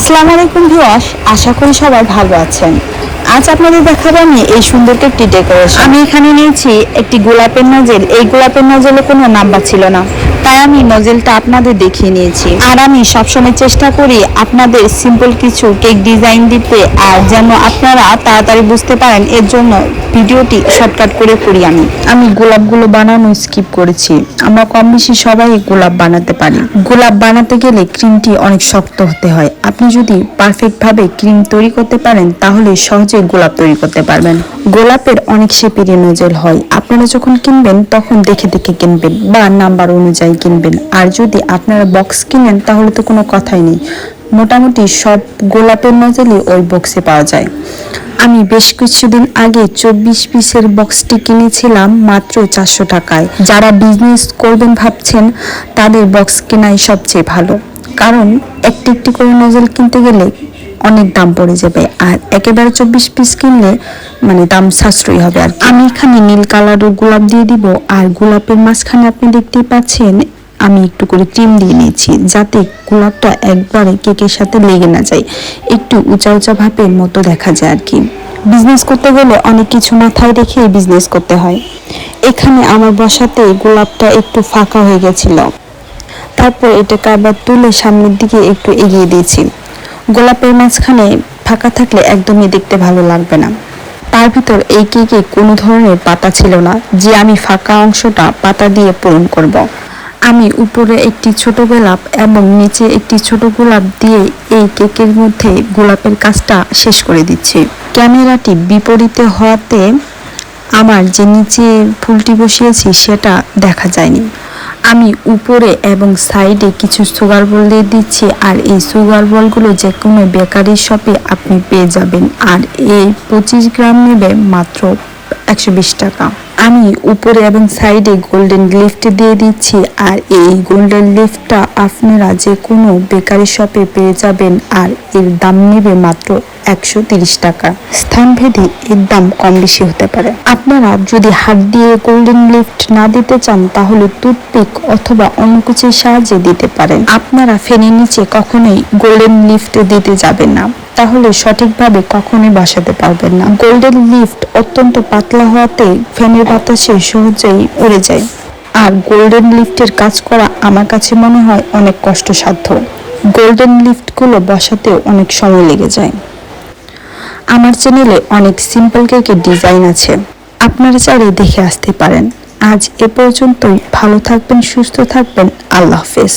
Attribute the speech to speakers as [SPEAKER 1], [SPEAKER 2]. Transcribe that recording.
[SPEAKER 1] আসসালামু আলাইকুম ভিউয়ার্স, আশা করি সবাই ভালো আছেন। আজ আপনাদের দেখাবো আমি এই সুন্দর একটি ডেকোরেশন আমি এখানে নিয়েছি একটি গোলাপের নজেল। এই গোলাপের নজেলে কোনো নাম্বার ছিল না। তাই আমি নজেলটা আপনাদের দেখিয়ে নিয়েছি। আর আমি সবসময় চেষ্টা করি আপনাদের সিম্পল কিছু কেক ডিজাইন দিতে, আর যেন আপনারা তাড়াতাড়ি বুঝতে পারেন এর জন্য ভিডিওটি শর্টকাট করে করি আমি। আমি গোলাপগুলো বানানো স্কিপ করেছি। আমরা কম বেশি সবাই গোলাপ বানাতে পারি। গোলাপ বানাতে গেলে ক্রিমটি অনেক শক্ত হতে হয়। আপনি যদি পারফেক্ট ভাবে ক্রিম তৈরি করতে পারেন, তাহলে সহজে গোলাপ তৈরি করতে পারবেন। গোলাপের অনেক শেপেরই নজল হয়। আপনারা যখন কিনবেন, তখন দেখে দেখে কিনবেন বা নাম্বার অনুযায়ী কিনবেন। আর যদি আপনারা বক্স কিনেন, তাহলে তো কোনো কথাই নেই। মোটামুটি সব গোলাপের নজলই ওই বক্সে পাওয়া যায়। আমি বেশ কিছুদিন আগে চব্বিশ পিসের বক্সটি কিনেছিলাম, মাত্র চারশো টাকায়। যারা বিজনেস করবেন ভাবছেন, তাদের বক্স কেনাই সবচেয়ে ভালো। কারণ একটি একটি করে নজল কিনতে গেলে অনেক দাম পড়ে যাবে। আর একেবারে চব্বিশ পিস কিনলে মানে দাম সাশ্রয়ী হবে আর আমি এখানে নীল কালারের গোলাপ দিয়ে দিব। আর গোলাপের মাঝখানে আপনি দেখতেই পাচ্ছেন, আমি একটু করে ক্রিম দিয়ে নিয়েছি যাতে গোলাপটা একবারে কেকের সাথে লেগে না যায়। একটু উঁচা উঁচা ভাবের মতো দেখা যায় আর কি। বিজনেস করতে গেলে অনেক কিছু মাথায় রেখে বিজনেস করতে হয়। এখানে আমার বসাতে গোলাপটা একটু ফাঁকা হয়ে গেছিল। তারপর এটাকে আবার তুলে সামনের দিকে একটু এগিয়ে দিয়েছি। গোলাপের মাঝখানে ফাঁকা থাকলে একদমই দেখতে ভালো লাগবে না। তার ভিতর এই কেকে কোনো ধরনের পাতা ছিল না, যে আমি ফাঁকা অংশটা পাতা দিয়ে পূরণ করব। আমি উপরে একটি ছোট গোলাপ এবং নিচে একটি ছোট গোলাপ দিয়ে এই কেকের মধ্যে গোলাপের কাজটা শেষ করে দিচ্ছি। ক্যামেরাটি বিপরীতে হওয়াতে আমার যে নিচে ফুলটি বসিয়েছি, সেটা দেখা যায়নি। আমি উপরে এবং সাইডে কিছু সুগার বল দিয়ে দিচ্ছি, আর এই সুগার বলগুলো যে কোনো বেকারি শপে আপনি পেয়ে যাবেন। আর এই পঁচিশ গ্রাম নেবে মাত্র একশো বিশ টাকা। আমি উপরে এবং সাইডে গোল্ডেন লিফট দিয়ে দিচ্ছি, আর এই গোল্ডেন লিফটটা আপনারা যে কোনো বেকারি শপে পেয়ে যাবেন, আর এর দাম নেবে মাত্র একশো তিরিশ টাকা। স্থানভেদে এর দাম কম বেশি হতে পারে। আপনারা যদি হাত দিয়ে গোল্ডেন লিফট না দিতে চান, তাহলে টুথপিক অথবা অন্য কিছুর সাহায্যে দিতে পারেন। আপনারা ফেনের নিচে কখনোই গোল্ডেন লিফট দিতে যাবেন না। তাহলে সঠিকভাবে কখনোই বসাতে পারবেন না। গোল্ডেন লিফট অত্যন্ত পাতলা হওয়াতে ফ্যানের বাতাসে সহজেই উড়ে যায়। আর গোল্ডেন লিফটের কাজ করা আমার কাছে মনে হয় অনেক কষ্টসাধ্য। গোল্ডেন লিফটগুলো বসাতেও অনেক সময় লেগে যায়। আমার চ্যানেলে অনেক সিম্পল কেকের ডিজাইন আছে। আপনারা চাইলে দেখে আসতে পারেন। আজ এ পর্যন্তই। ভালো থাকবেন, সুস্থ থাকবেন। আল্লাহ হাফেজ।